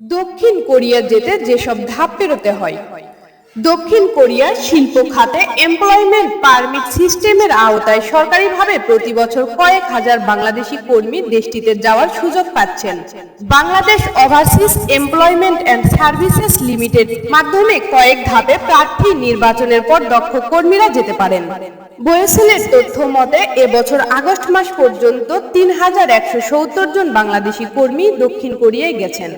দক্ষিণ কোরিয়া যেতে যেসব ধাপ পেরোতে হয়। দক্ষিণ কোরিয়ার শিল্প খাতে এমপ্লয়মেন্ট পারমিট সিস্টেমের আওতায় সরকারিভাবে প্রতি বছর কয়েক হাজার বাংলাদেশি কর্মী দেশটিতে যাওয়ার সুযোগ পাচ্ছেন। Bangladesh overseas employment and services limited মাধ্যমে কয়েক ধাপে প্রার্থী নির্বাচনের পর দক্ষ কর্মীরা যেতে পারেন। বয়েসেলের তথ্য মতে, এবছর আগস্ট মাস পর্যন্ত তিন হাজার একশো সত্তর জন বাংলাদেশি কর্মী দক্ষিণ কোরিয়ায় গেছেন।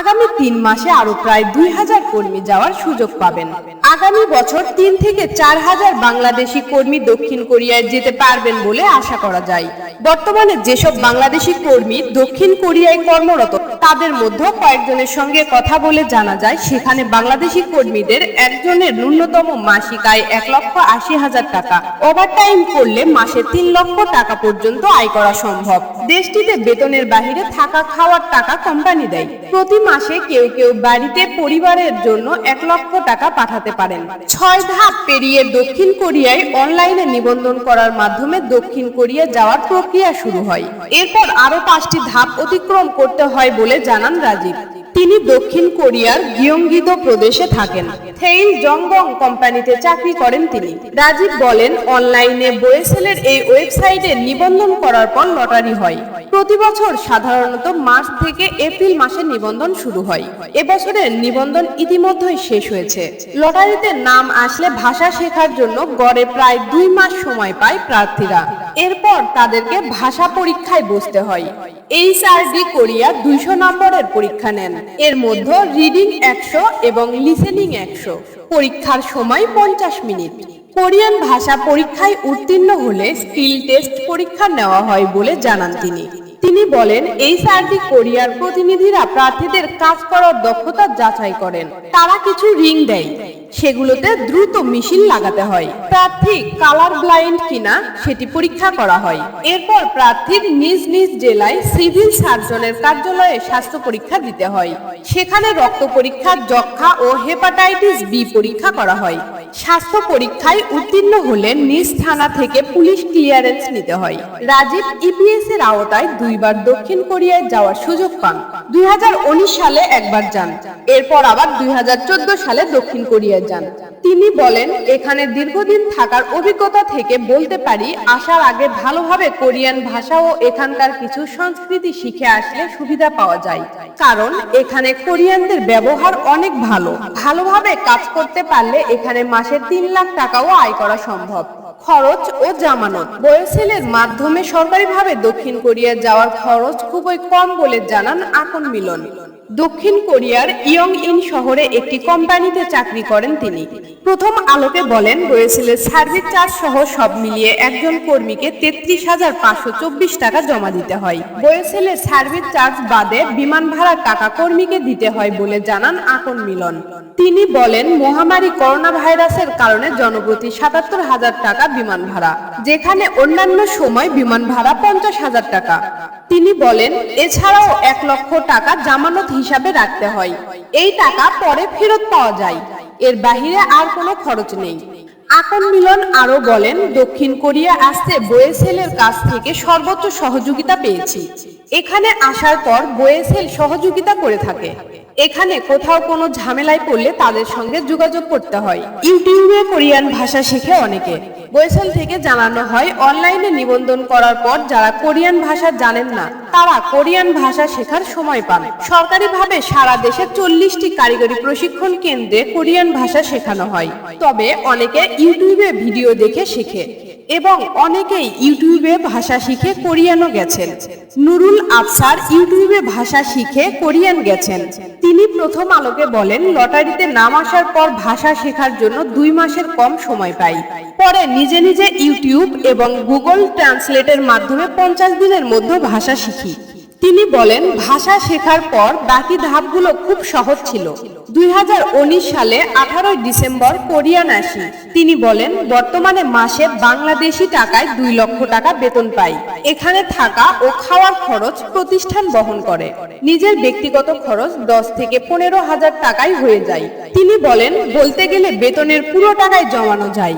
আগামী তিন মাসে আরও প্রায় দুই হাজার কর্মী যাওয়ার সুযোগ পাবেন। আগামী বছর তিন থেকে চার হাজার বাংলাদেশি কর্মী দক্ষিণ কোরিয়ায় যেতে পারবেন বলে আশা করা যায়। বর্তমানে যেসব বাংলাদেশি কর্মী দক্ষিণ কোরিয়ায় কর্মরত, তাদের মধ্যে কয়েকজনের সঙ্গে কথা বলে জানা যায়, সেখানে বাংলাদেশি কর্মীদের একজনের ন্যূনতম মাসিক আয় এক লক্ষ আশি হাজার টাকা। ওভারটাইম করলে মাসে তিন লক্ষ টাকা পর্যন্ত আয় করা সম্ভব। দেশটিতে বেতনের বাহিরে থাকা খাওয়ার টাকা কোম্পানি দেয়। প্রতি মাসে কেউ কেউ বাড়িতে পরিবারের জন্য এক লক্ষ টাকা পাঠাতে পারেন। ছয় ধাপ পেরিয়ে দক্ষিণ কোরিয়ায় অনলাইনে নিবন্ধন করার মাধ্যমে দক্ষিণ কোরিয়া যাওয়ার প্রক্রিয়া শুরু হয়। এরপর আরও পাঁচটি ধাপ অতিক্রম করতে হয় বলে জানান রাজীব। তিনি দক্ষিণ কোরিয়ার গিয়ঙ্গিত প্রদেশে থাকেন। থেইল জংগং কোম্পানিতে চাকরি করেন তিনি। রাজীব বলেন, অনলাইনে বয়েসেলের এই ওয়েবসাইটে নিবন্ধন করার পর লটারি হয়। প্রতি বছর সাধারণত মার্চ থেকে এপ্রিল মাসে নিবন্ধন শুরু হয়। এবছরের নিবন্ধন ইতিমধ্যেই শেষ হয়েছে। লটারিতে নাম আসলে ভাষা শেখার জন্য গড়ে প্রায় দুই মাস সময় পায় প্রার্থীরা। এরপর তাদেরকে ভাষা পরীক্ষায় বসতে হয়। এইচআরডি কোরিয়া দুইশো নম্বরের পরীক্ষা নেন। এর মধ্যে রিডিং একশো এবং লিসেনিং একশো। পরীক্ষার সময় পঞ্চাশ মিনিট। কোরিয়ান ভাষা পরীক্ষায় উত্তীর্ণ হলে স্কিল টেস্ট পরীক্ষা নেওয়া হয় বলে জানান তিনি। তিনি বলেন, এইচআরডি কোরিয়ার প্রতিনিধিরা প্রার্থীদের কাজ করার দক্ষতা যাচাই করেন। তারা কিছু রিং দেয়। সেগুলোতে দ্রুত মেশিন লাগাতে হয়। প্রার্থী কালার ব্লাইন্ড কিনা সেটি পরীক্ষা করা হয়। এরপর প্রার্থীর নিজ নিজ জেলায় সিভিল সার্জনের কার্যালয়ে স্বাস্থ্য পরীক্ষা দিতে হয়। সেখানে রক্ত পরীক্ষা যক্ষা ও হেপাটাইটিস বি পরীক্ষা করা হয়। স্বাস্থ্য পরীক্ষায় উত্তীর্ণ হলে নিজ থানা থেকে পুলিশ ক্লিয়ারেন্স নিতে হয়। রাজীব ইপিএস এর আওতায় দুইবার দক্ষিণ কোরিয়ায় যাওয়ার সুযোগ পান। দুই হাজার উনিশ সালে একবার যান। এরপর আবার দুই হাজার চোদ্দ সালে দক্ষিণ কোরিয়ায় যান। তিনি বলেন, এখানে দীর্ঘদিন থাকার অভিজ্ঞতা থেকে বলতে পারি, আসার আগে ভালোভাবে কোরিয়ান ভাষা ও এখানকার কিছু সংস্কৃতি শিখে আসলে সুবিধা পাওয়া যায়। কারণ এখানে কোরিয়ানদের ব্যবহার অনেক ভালো। ভালোভাবে কাজ করতে পারলে এখানে মাসে তিন লাখ টাকাও আয় করা সম্ভব। খরচ ও জামানত। বয়সেলের মাধ্যমে সরকারিভাবে দক্ষিণ কোরিয়া যাওয়ার খরচ খুবই কম বলে জানান আকন মিলন। দক্ষিণ কোরিয়ার ইয়ং ইন শহরে একটি কোম্পানিতে চাকরি করেন তিনি। প্রথম আলোকে বলেন বয়েসেলের সার্ভিস চার্জ সহ সব মিলিয়ে একজন কর্মীকে তেত্রিশ হাজার পাঁচশো চব্বিশ টাকা জমা দিতে হয়। বয়েসেলের সার্ভিস চার্জ বাদে বিমান ভাড়ার টাকা কর্মীকে দিতে হয় বলে জানান আকন মিলন। তিনি বলেন, মহামারী করোনা ভাইরাসের কারণে জনপ্রতি সাতাত্তর হাজার টাকা বিমান ভাড়া, যেখানে অন্যান্য সময় বিমান ভাড়া পঞ্চাশ হাজার টাকা। তিনি বলেন, এছাড়াও এক লক্ষ টাকা জামানত হিসাবে রাখতে হয়। এই টাকা পরে ফেরত পাওয়া যায়। এর বাহিরে আর কোনো খরচ নেই। আকন মিলন আরও বলেন, দক্ষিণ কোরিয়া আসতে বোয়েসেলের কাছ থেকে সর্বোচ্চ সহযোগিতা পেয়েছি। এখানে আসার পর বোয়েসেল সহযোগিতা করে থাকে। এখানে কোথাও কোনো ঝামেলায় পড়লে তাদের সঙ্গে যোগাযোগ করতে হয়। ইউটিউবে কোরিয়ান ভাষা শিখে অনেকে। বৈশাল থেকে জানানো হয়, অনলাইনে নিবন্ধন করার পর যারা কোরিয়ান ভাষা জানেন না, তারা কোরিয়ান ভাষা শেখার সময় পান। সরকারিভাবে সারা দেশে চল্লিশটি কারিগরি প্রশিক্ষণ কেন্দ্রে কোরিয়ান ভাষা শেখানো হয়। তবে অনেকে ইউটিউবে ভিডিও দেখে শেখে। এবং অনেকেই ইউটিউবে ভাষা শিখে কোরিয়ানও গেছেন। নুরুল আফসার ইউটিউবে ভাষা শিখে কোরিয়ান গেছেন। তিনি প্রথম আলোকে বলেন, লটারিতে নাম আসার পর ভাষা শেখার জন্য দুই মাসের কম সময় পাই। পরে নিজে নিজে ইউটিউব এবং গুগল ট্রান্সলেটের মাধ্যমে পঞ্চাশ দিনের মধ্যে ভাষা শিখি। তিনি বলেন, ভাষা শেখার পর বাকি ধাপগুলো খুব সহজ ছিল। দুই হাজার উনিশ সালে আঠারোই ডিসেম্বর কোরিয়ান আসি। তিনি বলেন, বর্তমানে মাসে বাংলাদেশি টাকায় দুই লক্ষ টাকা বেতন পাই। এখানে থাকা ও খাওয়ার খরচ প্রতিষ্ঠান বহন করে। নিজের ব্যক্তিগত খরচ দশ থেকে পনেরো হাজার টাকায় হয়ে যায়। তিনি বলেন, বলতে গেলে বেতনের পুরো টাকায় জমানো যায়।